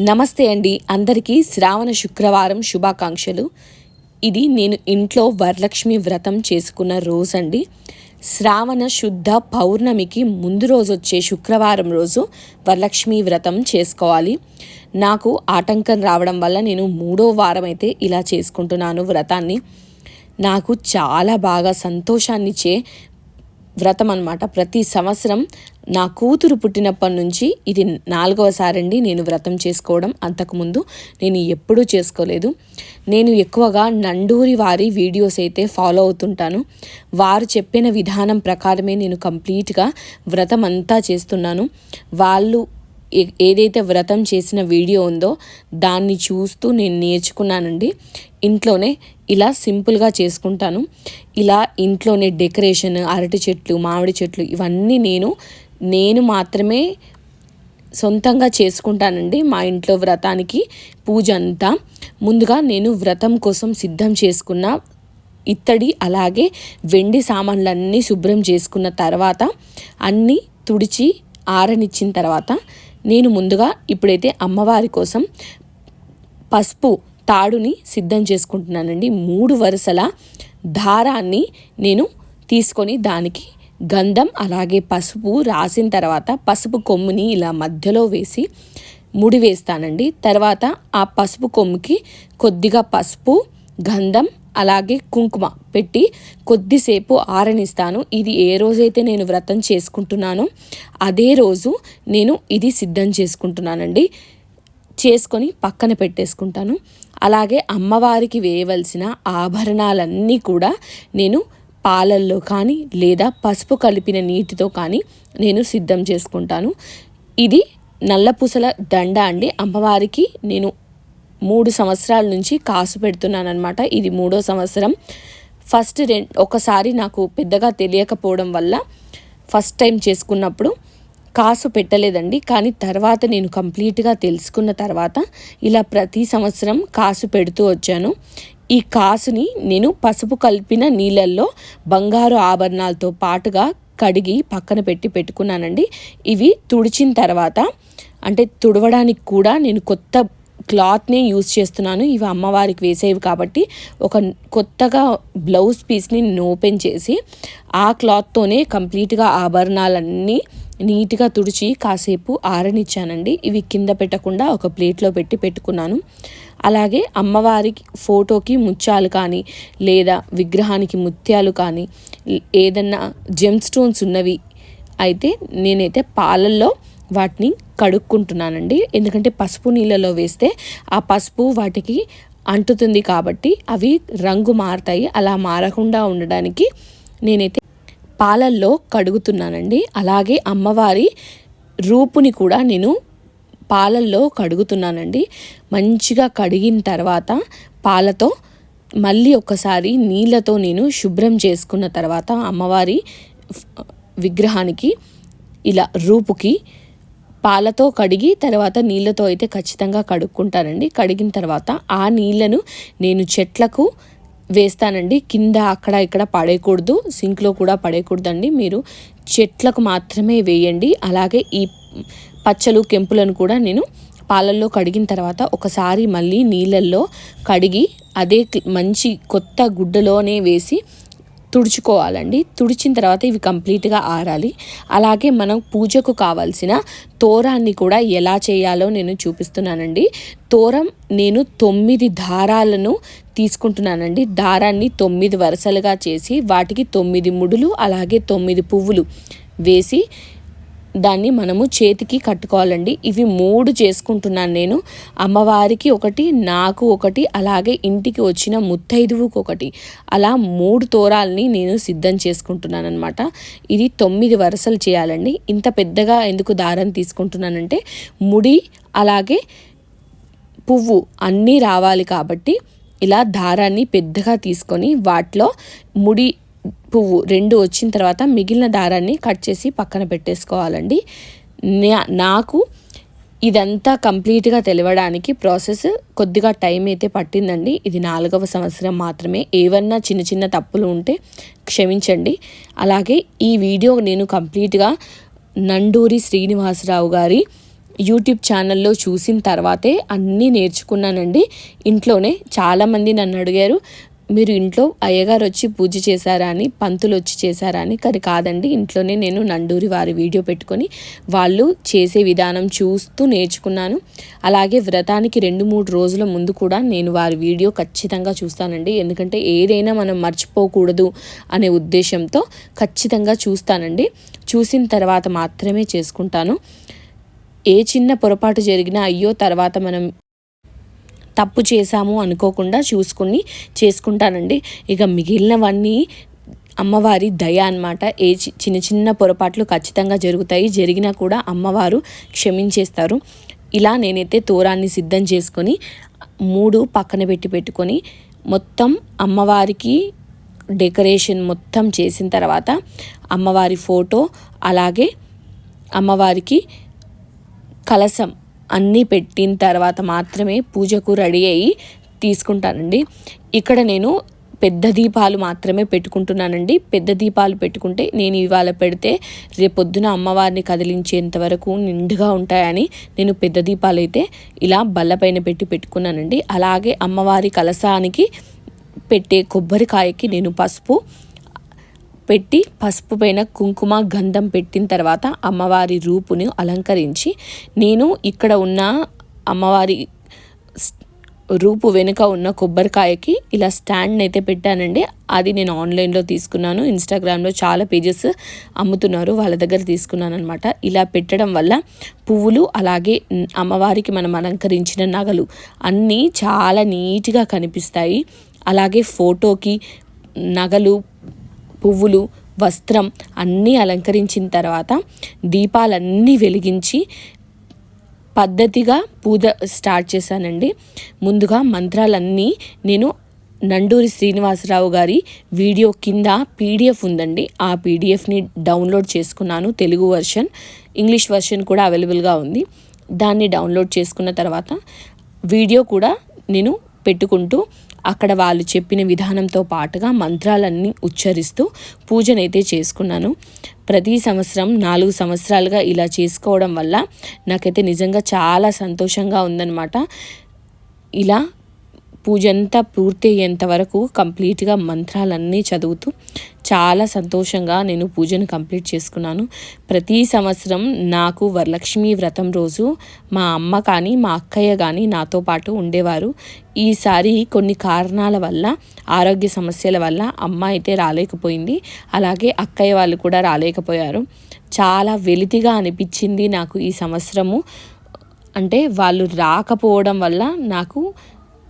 నమస్తే అండి. అందరికీ శ్రావణ శుక్రవారం శుభాకాంక్షలు. ఇది నేను ఇంట్లో వరలక్ష్మి వ్రతం చేసుకున్న రోజండి. శ్రావణ శుద్ధ పౌర్ణమికి ముందు రోజు వచ్చే శుక్రవారం రోజు వరలక్ష్మి వ్రతం చేసుకోవాలి. నాకు ఆటంకం రావడం వల్ల నేను మూడో వారం అయితే ఇలా చేసుకుంటున్నాను వ్రతాన్ని. నాకు చాలా బాగా సంతోషాన్నిచ్చే వ్రతం అనమాట ప్రతి సంవత్సరం నా కూతురు పుట్టినప్పటి నుంచి ఇది నాలుగవసారి అండి నేను వ్రతం చేసుకోవడం. అంతకుముందు నేను ఎప్పుడూ చేసుకోలేదు. నేను ఎక్కువగా నండూరి వారి వీడియోస్ అయితే ఫాలో అవుతుంటాను. వారు చెప్పిన విధానం ప్రకారమే నేను కంప్లీట్గా వ్రతం అంతా చేస్తున్నాను. వాళ్ళు ఏదైతే వ్రతం చేసిన వీడియో ఉందో దాన్ని చూస్తూ నేను నేర్చుకున్నానండి. ఇంట్లోనే ఇలా సింపుల్గా చేసుకుంటాను. ఇలా ఇంట్లోనే డెకరేషన్ అరటి చెట్లు మామిడి చెట్లు ఇవన్నీ నేను నేను మాత్రమే సొంతంగా చేసుకుంటానండి మా ఇంట్లో వ్రతానికి పూజ అంతా. ముందుగా నేను వ్రతం కోసం సిద్ధం చేసుకున్న ఇత్తడి అలాగే వెండి సామాన్లన్నీ శుభ్రం చేసుకున్న తర్వాత అన్నీ తుడిచి ఆరనిచ్చిన తర్వాత నేను ముందుగా ఇప్పుడైతే అమ్మవారి కోసం పసుపు తాడుని సిద్ధం చేసుకుంటున్నానండి. మూడు వరుసల దారాన్ని నేను తీసుకొని దానికి గంధం అలాగే పసుపు రాసిన తర్వాత పసుపు కొమ్ముని ఇలా మధ్యలో వేసి ముడి వేస్తానండి. తర్వాత ఆ పసుపు కొమ్ముకి కొద్దిగా పసుపు గంధం అలాగే కుంకుమ పెట్టి కొద్దిసేపు ఆరనిస్తాను. ఇది ఏ రోజైతే నేను వ్రతం చేసుకుంటున్నానో అదే రోజు నేను ఇది సిద్ధం చేసుకుంటున్నానండి. చేసుకొని పక్కన పెట్టేసుకుంటాను. అలాగే అమ్మవారికి వేయవలసిన ఆభరణాలన్నీ కూడా నేను పాలల్లో కానీ లేదా పసుపు కలిపిన నీటితో కానీ నేను సిద్ధం చేసుకుంటాను. ఇది నల్లపూసల దండ అండి. అమ్మవారికి నేను మూడు సంవత్సరాల నుంచి కాసు పెడుతున్నాను అనమాట ఇది మూడో సంవత్సరం. ఫస్ట్ రె ఒకసారి నాకు పెద్దగా తెలియకపోవడం వల్ల ఫస్ట్ టైం చేసుకున్నప్పుడు కాసు పెట్టలేదండి. కానీ తర్వాత నేను కంప్లీట్గా తెలుసుకున్న తర్వాత ఇలా ప్రతి సంవత్సరం కాసు పెడుతూ వచ్చాను. ఈ కాసుని నేను పసుపు కలిపిన నీళ్ళల్లో బంగారు ఆభరణాలతో పాటుగా కడిగి పక్కన పెట్టి పెట్టుకున్నానండి. ఇవి తుడిచిన తర్వాత అంటే తుడవడానికి కూడా నేను కొత్త క్లాత్ని యూజ్ చేస్తున్నాను. ఇవి అమ్మవారికి వేసేవి కాబట్టి ఒక కొత్తగా బ్లౌజ్ పీస్ని ఓపెన్ చేసి ఆ క్లాత్తోనే కంప్లీట్గా ఆభరణాలన్నీ నీట్గా తుడిచి కాసేపు ఆరనిచ్చానండి. ఇవి కింద పెట్టకుండా ఒక ప్లేట్లో పెట్టి పెట్టుకున్నాను. అలాగే అమ్మవారికి ఫోటోకి ముత్యాలు కానీ లేదా విగ్రహానికి ముత్యాలు కానీ ఏదన్నా జెమ్ స్టోన్స్ ఉన్నవి అయితే నేనైతే పాలల్లో వాటిని కడుక్కుంటున్నానండి. ఎందుకంటే పసుపు నీళ్ళలో వేస్తే ఆ పసుపు వాటికి అంటుతుంది కాబట్టి అవి రంగు మారుతాయి. అలా మారకుండా ఉండడానికి నేనైతే పాలల్లో కడుగుతున్నానండి. అలాగే అమ్మవారి రూపుని కూడా నేను పాలల్లో కడుగుతున్నానండి. మంచిగా కడిగిన తర్వాత పాలతో మళ్ళీ ఒకసారి నీళ్ళతో నేను శుభ్రం చేసుకున్న తర్వాత అమ్మవారి విగ్రహానికి ఇలా రూపుకి పాలతో కడిగి తర్వాత నీళ్ళతో అయితే ఖచ్చితంగా కడుక్కుంటానండి. కడిగిన తర్వాత ఆ నీళ్ళను నేను చెట్లకు వేస్తానండి. కింద అక్కడ ఇక్కడ పడేయకూడదు. సింక్లో కూడా పడేయకూడదండి. మీరు చెట్లకు మాత్రమే వేయండి. అలాగే ఈ పచ్చలు కెంపులను కూడా నేను పాలల్లో కడిగిన తర్వాత ఒకసారి మళ్ళీ నీళ్ళల్లో కడిగి అదే మంచి కొత్త గుడ్డలోనే వేసి తుడుచుకోవాలండి. తుడిచిన తర్వాత ఇవి కంప్లీట్గా ఆరాలి. అలాగే మనం పూజకు కావాల్సిన తోరాన్ని కూడా ఎలా చేయాలో నేను చూపిస్తున్నానండి. తోరం నేను తొమ్మిది దారాలను తీసుకుంటున్నానండి. దారాన్ని తొమ్మిది వరుసలుగా చేసి వాటికి తొమ్మిది ముడులు అలాగే తొమ్మిది పువ్వులు వేసి దాన్ని మనము చేతికి కట్టుకోవాలండి. ఇవి మూడు చేసుకుంటున్నాను నేను. అమ్మవారికి ఒకటి నాకు ఒకటి అలాగే ఇంటికి వచ్చిన ముత్తైదువుకు ఒకటి. అలా మూడు తోరాలని నేను సిద్ధం చేసుకుంటున్నాను అనమాట ఇది తొమ్మిది వరుసలు చేయాలండి. ఇంత పెద్దగా ఎందుకు దారం తీసుకుంటున్నానంటే ముడి అలాగే పువ్వు అన్నీ రావాలి కాబట్టి ఇలా దారాన్ని పెద్దగా తీసుకొని వాటిలో ముడి పువ్వు రెండు వచ్చిన తర్వాత మిగిలిన దారాన్ని కట్ చేసి పక్కన పెట్టేసుకోవాలండి. నాకు ఇదంతా కంప్లీట్గా తెలియడానికి ప్రాసెస్ కొద్దిగా టైం అయితే పట్టిందండి. ఇది నాలుగవ సంవత్సరం మాత్రమే. ఏవన్నా చిన్న చిన్న తప్పులు ఉంటే క్షమించండి. అలాగే ఈ వీడియో నేను కంప్లీట్గా నండూరి శ్రీనివాసరావు గారి యూట్యూబ్ ఛానల్లో చూసిన తర్వాతే అన్నీ నేర్చుకున్నానండి. ఇంట్లోనే చాలామంది నన్ను అడిగారు మీరు ఇంట్లో అయ్యగారు వచ్చి పూజ చేశారా అని పంతులు వచ్చి చేశారా అని కానీ కాదండి ఇంట్లోనే నేను నండూరి వారి వీడియో పెట్టుకొని వాళ్ళు చేసే విధానం చూస్తూ నేర్చుకున్నాను. అలాగే వ్రతానికి రెండు మూడు రోజుల ముందు కూడా నేను వారి వీడియో ఖచ్చితంగా చూస్తానండి. ఎందుకంటే ఏదైనా మనం మర్చిపోకూడదు అనే ఉద్దేశంతో ఖచ్చితంగా చూస్తానండి. చూసిన తర్వాత మాత్రమే చేసుకుంటాను. ఏ చిన్న పొరపాటు జరిగినా అయ్యో తర్వాత మనం తప్పు చేశాము అనుకోకుండా చూసుకుని చేసుకుంటానండి. ఇక మిగిలినవన్నీ అమ్మవారి దయ అనమాట ఏ చిన్న చిన్న పొరపాట్లు ఖచ్చితంగా జరుగుతాయి. జరిగినా కూడా అమ్మవారు క్షమించేస్తారు. ఇలా నేనైతే తోరాన్ని సిద్ధం చేసుకొని మూడు పక్కన పెట్టి పెట్టుకొని మొత్తం అమ్మవారికి డెకరేషన్ మొత్తం చేసిన తర్వాత అమ్మవారి ఫోటో అలాగే అమ్మవారికి కలసం అన్నీ పెట్టిన తర్వాత మాత్రమే పూజకు రెడీ అయ్యి తీసుకుంటానండి. ఇక్కడ నేను పెద్ద దీపాలు మాత్రమే పెట్టుకుంటున్నానండి. పెద్ద దీపాలు పెట్టుకుంటే నేను ఇవాళ పెడితే రేపొద్దున అమ్మవారిని కదిలించేంత వరకు నిండుగా ఉంటాయని నేను పెద్ద దీపాలు అయితే ఇలా బల్లపైన పెట్టి పెట్టుకున్నానండి. అలాగే అమ్మవారి కలసానికి పెట్టే కొబ్బరికాయకి నేను పసుపు పెట్టి పసుపు పైన కుంకుమ గంధం పెట్టిన తర్వాత అమ్మవారి రూపును అలంకరించి నేను ఇక్కడ ఉన్న అమ్మవారి రూపు వెనుక ఉన్న కొబ్బరికాయకి ఇలా స్టాండ్ అయితే పెట్టానండి. అది నేను ఆన్లైన్లో తీసుకున్నాను. ఇన్స్టాగ్రామ్లో చాలా పేజెస్ అమ్ముతున్నారు. వాళ్ళ దగ్గర తీసుకున్నాను అనమాట ఇలా పెట్టడం వల్ల పువ్వులు అలాగే అమ్మవారికి మనం అలంకరించిన నగలు అన్నీ చాలా నీట్గా కనిపిస్తాయి. అలాగే ఫోటోకి నగలు పువ్వులు వస్త్రం అన్నీ అలంకరించిన తర్వాత దీపాలన్నీ వెలిగించి పద్ధతిగా పూజ స్టార్ట్ చేశానండి. ముందుగా మంత్రాలన్నీ నేను నండూరి శ్రీనివాసరావు గారి వీడియో కింద పీడిఎఫ్ ఉందండి. ఆ పీడిఎఫ్ని డౌన్లోడ్ చేసుకున్నాను. తెలుగు వర్షన్ ఇంగ్లీష్ వర్షన్ కూడా అవైలబుల్గా ఉంది. దాన్ని డౌన్లోడ్ చేసుకున్న తర్వాత వీడియో కూడా నేను పెట్టుకుంటూ అక్కడ వాళ్ళు చెప్పిన విధానంతో పాటుగా మంత్రాలన్నీ ఉచ్చరిస్తూ పూజనైతే చేసుకున్నాను. ప్రతి సంవత్సరం నాలుగు సంవత్సరాలుగా ఇలా చేసుకోవడం వల్ల నాకైతే నిజంగా చాలా సంతోషంగా ఉందన్నమాట. ఇలా పూజ అంతా పూర్తి అయ్యేంత వరకు కంప్లీట్గా మంత్రాలన్నీ చదువుతూ చాలా సంతోషంగా నేను పూజను కంప్లీట్ చేసుకున్నాను. ప్రతి సంవత్సరం నాకు వరలక్ష్మి వ్రతం రోజు మా అమ్మ కానీ మా అక్కయ్య కానీ నాతో పాటు ఉండేవారు. ఈసారి కొన్ని కారణాల వల్ల ఆరోగ్య సమస్యల వల్ల అమ్మ అయితే రాలేకపోయింది. అలాగే అక్కయ్య వాళ్ళు కూడా రాలేకపోయారు. చాలా వెలితిగా అనిపించింది నాకు ఈ సంవత్సరము. అంటే వాళ్ళు రాకపోవడం వల్ల నాకు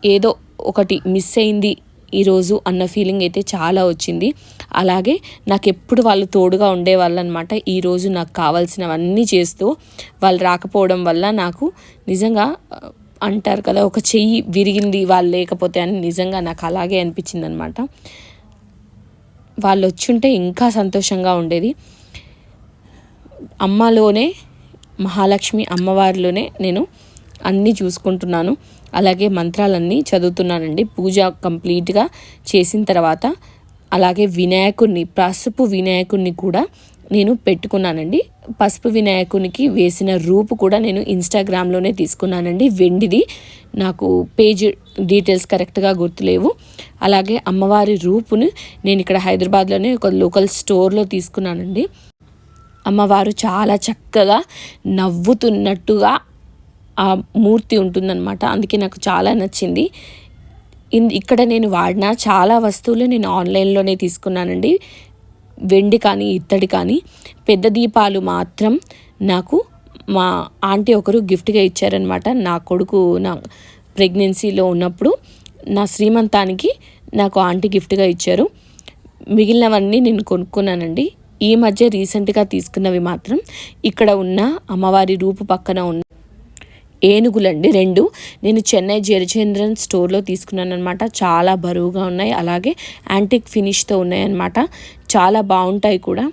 ఏదో ఒకటి మిస్ అయింది ఈరోజు అన్న ఫీలింగ్ అయితే చాలా వచ్చింది. అలాగే నాకు ఎప్పుడు వాళ్ళు తోడుగా ఉండేవాళ్ళు అనమాట ఈరోజు నాకు కావాల్సినవన్నీ చేస్తూ వాళ్ళు రాకపోవడం వల్ల నాకు నిజంగా అంటారు కదా ఒక చెయ్యి విరిగింది వాళ్ళు లేకపోతే అని నిజంగా నాకు అలాగే అనిపించింది అనమాట వాళ్ళు వచ్చుంటే ఇంకా సంతోషంగా ఉండేది. అమ్మలోనే మహాలక్ష్మి అమ్మవారిలోనే నేను అన్నీ చూసుకుంటున్నాను. అలాగే మంత్రాలన్నీ చదువుతున్నానండి. పూజ కంప్లీట్గా చేసిన తర్వాత అలాగే వినాయకుడిని పసుపు వినాయకుడిని కూడా నేను పెట్టుకున్నానండి. పసుపు వినాయకునికి వేసిన రూపు కూడా నేను ఇన్స్టాగ్రామ్లోనే తీసుకున్నానండి. వెండిది నాకు పేజ్ డీటెయిల్స్ కరెక్ట్గా గుర్తులేవు. అలాగే అమ్మవారి రూపును నేను ఇక్కడ హైదరాబాద్లోనే ఒక లోకల్ స్టోర్లో తీసుకున్నానండి. అమ్మవారు చాలా చక్కగా నవ్వుతున్నట్టుగా ఆ మూర్తి ఉంటుందన్నమాట. అందుకే నాకు చాలా నచ్చింది. ఇక్కడ నేను వాడిన చాలా వస్తువులు నేను ఆన్లైన్లోనే తీసుకున్నానండి. వెండి కానీ ఇత్తడి కానీ. పెద్ద దీపాలు మాత్రం నాకు మా ఆంటీ ఒకరు గిఫ్ట్గా ఇచ్చారనమాట నా కొడుకు నా ప్రెగ్నెన్సీలో ఉన్నప్పుడు నా శ్రీమంతానికి నాకు ఆంటీ గిఫ్ట్గా ఇచ్చారు. మిగిలినవన్నీ నేను కొనుక్కున్నానండి. ఈ మధ్య రీసెంట్గా తీసుకున్నవి మాత్రం ఇక్కడ ఉన్న అమ్మవారి రూపు పక్కన ఉన్న ఏనుగులండి రెండు. నేను చెన్నై జయచంద్రన్ స్టోర్లో తీసుకున్నాను అనమాట చాలా బరువుగా ఉన్నాయి. అలాగే యాంటిక్ ఫినిష్తో ఉన్నాయన్నమాట. చాలా బాగుంటాయి కూడా.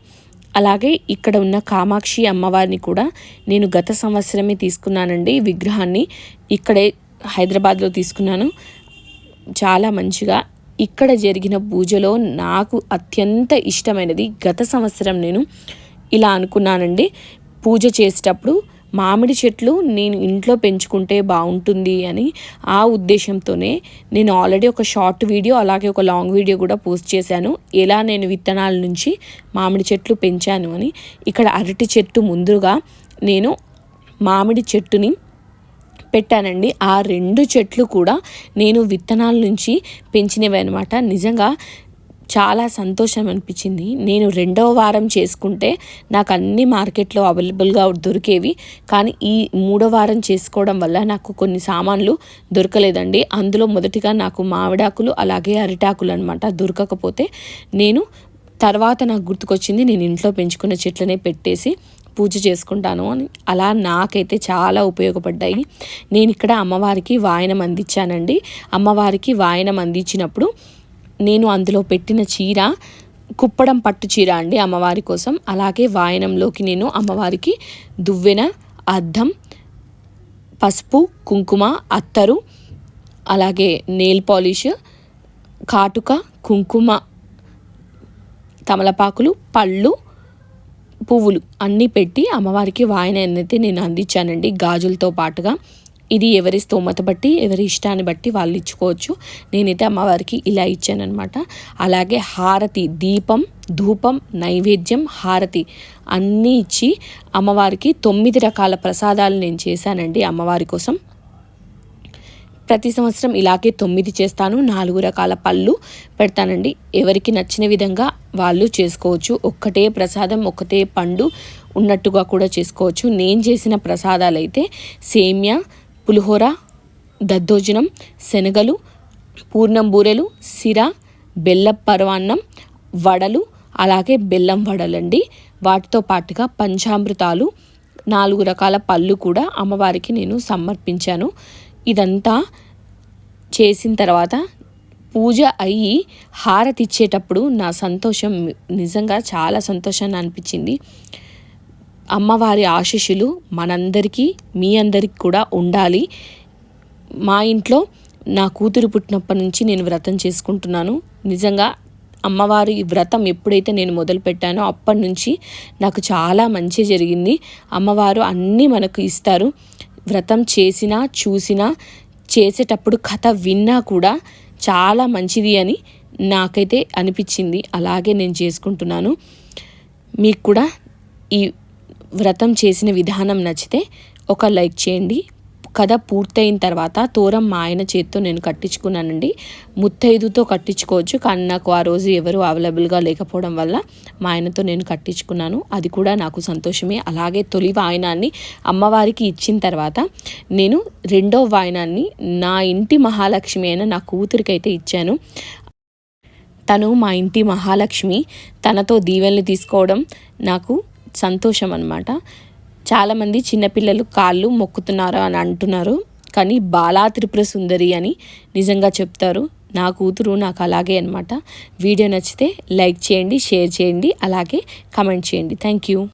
అలాగే ఇక్కడ ఉన్న కామాక్షి అమ్మవారిని కూడా నేను గత సంవత్సరమే తీసుకున్నానండి విగ్రహాన్ని. ఇక్కడే హైదరాబాద్లో తీసుకున్నాను. చాలా మంచిగా. ఇక్కడ జరిగిన పూజలో నాకు అత్యంత ఇష్టమైనది గత సంవత్సరం నేను ఇలా అనుకున్నానండి. పూజ చేసేటప్పుడు మామిడి చెట్లు నేను ఇంట్లో పెంచుకుంటే బాగుంటుంది అని ఆ ఉద్దేశంతోనే నేను ఆల్రెడీ ఒక షార్ట్ వీడియో అలాగే ఒక లాంగ్ వీడియో కూడా పోస్ట్ చేశాను. ఎలా నేను విత్తనాల నుంచి మామిడి చెట్లు పెంచాను అని. ఇక్కడ అరటి చెట్టు ముందుగా నేను మామిడి చెట్టుని పెట్టానండి. ఆ రెండు చెట్లు కూడా నేను విత్తనాల నుంచి పెంచినవి అనమాట నిజంగా చాలా సంతోషం అనిపించింది. నేను రెండవ వారం చేసుకుంటే నాకు అన్ని మార్కెట్లో అవైలబుల్గా దొరికేవి. కానీ ఈ మూడో వారం చేసుకోవడం వల్ల నాకు కొన్ని సామాన్లు దొరకలేదండి. అందులో మొదటిగా నాకు మామిడాకులు అలాగే అరిటాకులు అనమాట దొరకకపోతే నేను తర్వాత నాకు గుర్తుకొచ్చింది నేను ఇంట్లో పెంచుకున్న చెట్లనే పెట్టేసి పూజ చేసుకుంటాను అని. అలా నాకైతే చాలా ఉపయోగపడ్డాయి. నేను ఇక్కడ అమ్మవారికి వాయనం అందించానండి. అమ్మవారికి వాయనం అందించినప్పుడు నేను అందులో పెట్టిన చీర కుప్పడం పట్టు చీర అండి అమ్మవారి కోసం. అలాగే వాయనంలోకి నేను అమ్మవారికి దువ్వెన అద్దం పసుపు కుంకుమ అత్తరు అలాగే నెయిల్ పాలిష్ కాటుక కుంకుమ తమలపాకులు పళ్ళు పువ్వులు అన్నీ పెట్టి అమ్మవారికి వాయన అయితే నేను అందించానండి గాజులతో పాటుగా. ఇది ఎవరి స్తోమత బట్టి ఎవరి ఇష్టాన్ని బట్టి వాళ్ళు ఇచ్చుకోవచ్చు. నేనైతే అమ్మవారికి ఇలా ఇచ్చానమాట అలాగే హారతి దీపం ధూపం నైవేద్యం హారతి అన్నీ ఇచ్చి అమ్మవారికి తొమ్మిది రకాల ప్రసాదాలు నేను చేశానండి అమ్మవారి కోసం. ప్రతి సంవత్సరం ఇలాగే తొమ్మిది చేస్తాను నాలుగు రకాల పళ్ళు పెడతానండి. ఎవరికి నచ్చిన విధంగా వాళ్ళు చేసుకోవచ్చు. ఒక్కటే ప్రసాదం ఒక్కటే పండు ఉన్నట్టుగా కూడా చేసుకోవచ్చు. నేను చేసిన ప్రసాదాలు అయితే సేమ్యా పులిహోర దద్దోజనం శనగలు పూర్ణం బూరెలు సిర బెల్లం పరవాన్నం వడలు అలాగే బెల్లం వడలండి. వాటితో పాటుగా పంచామృతాలు నాలుగు రకాల పళ్ళు కూడా అమ్మవారికి నేను సమర్పించాను. ఇదంతా చేసిన తర్వాత పూజ అయ్యి హారతి ఇచ్చేటప్పుడు నా సంతోషం నిజంగా చాలా సంతోషాన్ని అనిపించింది. అమ్మవారి ఆశీస్సులు మనందరికీ మీ అందరికి కూడా ఉండాలి. మా ఇంట్లో నా కూతురు పుట్టినప్పటి నుంచి నేను వ్రతం చేసుకుంటున్నాను. నిజంగా అమ్మవారి వ్రతం ఎప్పుడైతే నేను మొదలు పెట్టానో అప్పటి నుంచి నాకు చాలా మంచి జరిగింది. అమ్మవారు అన్నీ మనకు ఇస్తారు. వ్రతం చేసినా చూసినా చేసేటప్పుడు కథ విన్నా కూడా చాలా మంచిది అని నాకైతే అనిపించింది. అలాగే నేను చేసుకుంటున్నాను. మీకు కూడా ఈ వ్రతం చేసిన విధానం నచ్చితే ఒక లైక్ చేయండి. కథ పూర్తయిన తర్వాత తోరం మా ఆయన చేత్తో నేను కట్టించుకున్నానండి. ముత్తైదుతో కట్టించుకోవచ్చు కానీ నాకు ఆ రోజు ఎవరు అవైలబుల్గా లేకపోవడం వల్ల మా ఆయనతో నేను కట్టించుకున్నాను. అది కూడా నాకు సంతోషమే. అలాగే తొలి వాయనాన్ని అమ్మవారికి ఇచ్చిన తర్వాత నేను రెండో వాయనాన్ని నా ఇంటి మహాలక్ష్మి అయిన నా కూతురికైతే ఇచ్చాను. తను మా ఇంటి మహాలక్ష్మి. తనతో దీవెనలు తీసుకోవడం నాకు సంతోషం అనమాట చాలామంది చిన్నపిల్లలు కాళ్ళు మొక్కుతున్నారు అని అంటున్నారు. కానీ బాలా త్రిపుర సుందరి అని నిజంగా చెప్తారు. నా కూతురు నాకు అలాగే అనమాట వీడియో నచ్చితే లైక్ చేయండి షేర్ చేయండి అలాగే కమెంట్ చేయండి. Thank you.